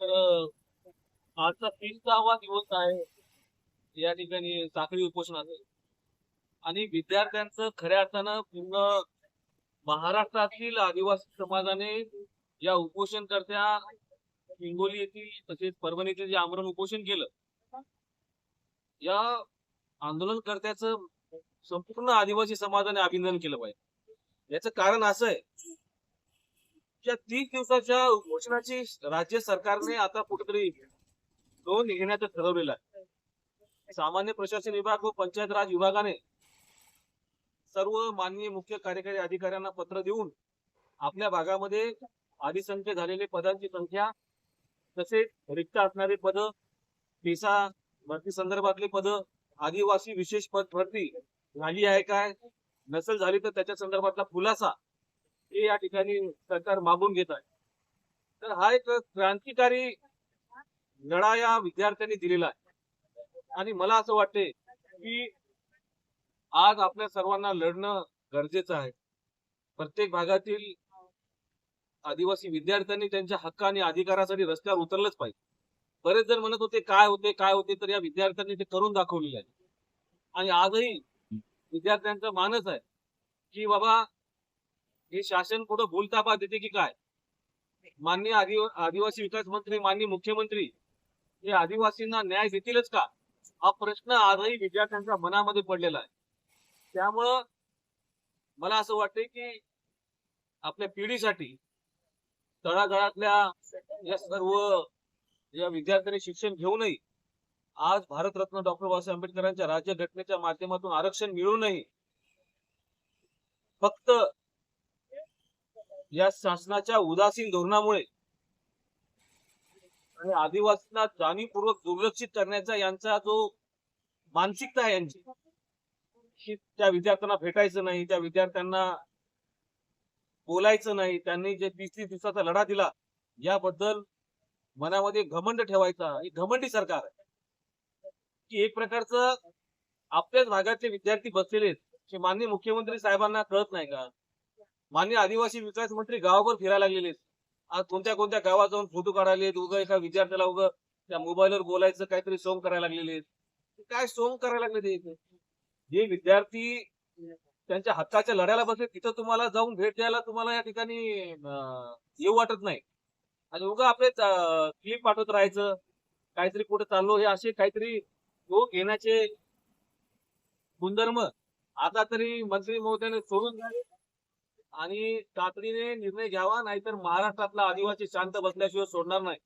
तर आजचा दिवस आहे या ठिकाणी साखळी उपोषणाचा आणि विद्यार्थ्यांचं खऱ्या अर्थानं पूर्ण महाराष्ट्रातील आदिवासी समाजाने या उपोषणकर्त्या हिंगोली येथील तसेच परभणी येथील जे आमरण उपोषण केलं या आंदोलनकर्त्याचं संपूर्ण आदिवासी समाजाने अभिनंदन केलं पाहिजे. याचं कारण असं आहे या तीस दिवसाच्या उपोषणाची राज्य सरकारने आता कुठेतरी दोन घेण्याचं ठरवलेलं आहे. सामान्य प्रशासन विभाग व पंचायत राज विभागाने सर्व माननीय मुख्य कार्यकारी अधिकाऱ्यांना पत्र देऊन आपल्या भागामध्ये अधिसंख्य झालेले पदांची संख्या तसेच रिक्त असणारे पद पेसा भरती संदर्भातले पद आदिवासी विशेष पद भरती झाली आहे काय नसेल झाली तर त्याच्या संदर्भातला खुलासा हे या ठिकाणी सरकार मागून घेत आहे. तर हा एक क्रांतिकारी लढा या विद्यार्थ्यांनी दिलेला आहे. आणि मला असं वाटते की आज आपल्या सर्वांना लढणं गरजेचं आहे. प्रत्येक भागातील आदिवासी विद्यार्थ्यांनी त्यांच्या हक्क आणि अधिकारासाठी रस्त्यावर उतरलंच पाहिजे. बरेच जण म्हणत होते काय होते काय होते? तर या विद्यार्थ्यांनी ते करून दाखवलेलं आहे. आणि आजही विद्यार्थ्यांचा मानस आहे की बाबा हे शासन कुठं भूलतापा देते की काय? माननीय आदिव- आदिवासी विकास मंत्री माननीय मुख्यमंत्री हे आदिवासींना न्याय देतीलच का? हा प्रश्न आजही विद्यार्थ्यांच्या मनामध्ये पडलेला आहे. त्यामुळं मला असं वाटतंय की आपल्या पिढीसाठी तळागाळातल्या या सर्व या विद्यार्थ्यांनी शिक्षण घेऊनही आज भारतरत्न डॉक्टर बाबासाहेब आंबेडकरांच्या राज्यघटनेच्या माध्यमातून आरक्षण मिळूनही फक्त या शासनाच्या उदासीन धोरणामुळे आणि आदिवासींना जाणीवपूर्वक दुर्लक्षित करण्याचा यांचा जो मानसिकता आहे यांची की त्या विद्यार्थ्यांना भेटायचं नाही त्या विद्यार्थ्यांना बोलायचं नाही त्यांनी जे तीस तीस दिवसाचा लढा दिला याबद्दल मनामध्ये घमंड ठेवायचा ही घमंडी सरकार आहे. की एक प्रकारचं आपल्याच भागातले विद्यार्थी बसलेले आहेत की माननीय मुख्यमंत्री साहेबांना कळत नाही का? मान्य आदिवासी विकास मंत्री गावावर फिरायला लागलेले आज कोणत्या कोणत्या गावात जाऊन फोटो काढायले उगं एका विद्यार्थ्याला उगं त्या मोबाईलवर बोलायचं काहीतरी सोंग करायला लागलेले काय सोंग करायला लागले ते जे विद्यार्थी त्यांच्या हक्काच्या लढ्याला बसले तिथं तुम्हाला जाऊन भेट द्यायला तुम्हाला या ठिकाणी येऊ वाटत नाही. आणि उगा आपले क्लिप पाठवत राहायचं काहीतरी कुठे चाललो हे असे काहीतरी तो घेण्याचे गुणधर्म आता तरी मंत्री महोदयाने सोडून झाले. आणि तातडीने निर्णय घ्यावा नाहीतर महाराष्ट्रातला आदिवासी शांत बसल्याशिवाय सोडणार नाही.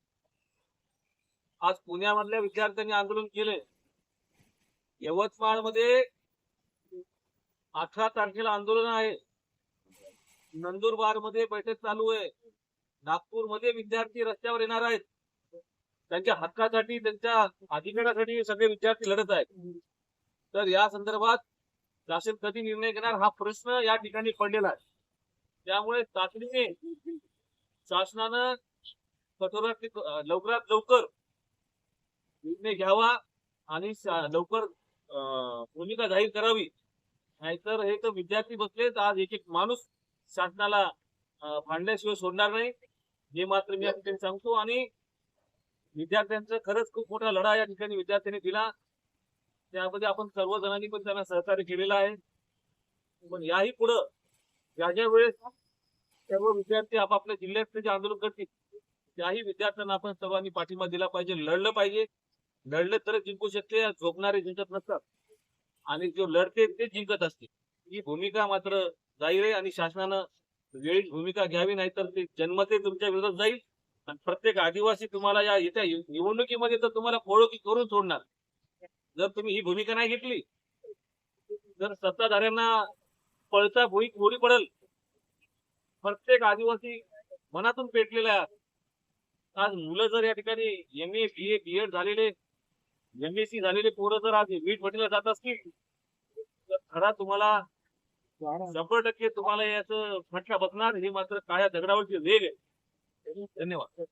आज पुण्यामधल्या विद्यार्थ्यांनी आंदोलन केले. यवतमाळमध्ये अठरा तारखेला आंदोलन आहे. नंदुरबारमध्ये बैठक चालू आहे. नागपूरमध्ये विद्यार्थी रस्त्यावर येणार आहेत. त्यांच्या हक्कासाठी त्यांच्या अधिकारासाठी सगळे विद्यार्थी लढत आहेत. तर या संदर्भात शासन कधी निर्णय घेणार हा प्रश्न या ठिकाणी पडलेला आहे. त्यामुळे तातडीने शासनानं कठोरात लवकरात लवकर निर्णय घ्यावा आणि लवकर भूमिका जाहीर करावी. नाहीतर हे तर विद्यार्थी बसलेत आज एक एक माणूस शासनाला भांडल्याशिवाय सोडणार नाही. हे मात्र मी या ठिकाणी सांगतो आणि विद्यार्थ्यांचा खरंच खूप मोठा लढा या ठिकाणी विद्यार्थ्यांनी दिला. त्यामध्ये आपण सर्वजणांनी पण त्यांना सहकार्य केलेलं आहे. पण याही पुढं ज्या ज्या वेळेस सर्व विद्यार्थी आपापल्या जिल्ह्यात जे आंदोलन करतील त्याही विद्यार्थ्यांना आपण सर्वांनी पाठिंबा दिला पाहिजे लढलं पाहिजे. लढलं तर जिंकू शकते झोपणारे जिंकत नसतात. आणि जो लढते ते जिंकत असते ही भूमिका मात्र जाहीर आहे आणि शासनानं वेळीच भूमिका घ्यावी नाही तर ते जन्मते तुमच्या विरोधात जाईल. आणि प्रत्येक आदिवासी तुम्हाला या येत्या निवडणुकीमध्ये तर तुम्हाला पोळोकी करून सोडणार. जर तुम्ही ही भूमिका नाही घेतली तर सत्ताधाऱ्यांना पळता भुई मोरी पडेल. प्रत्येक आदिवासी मनातून पेटलेला आहे आज मुलं जर या ठिकाणी M A B A B Ed झालेले एम एस सी झालेले पोरं जर आज वीट भटीला जात असतील तर खरा तुम्हाला शंभर टक्के तुम्हाला याच फटका बसणार हे मात्र काळ्या दगडावरची वेग आहे. धन्यवाद.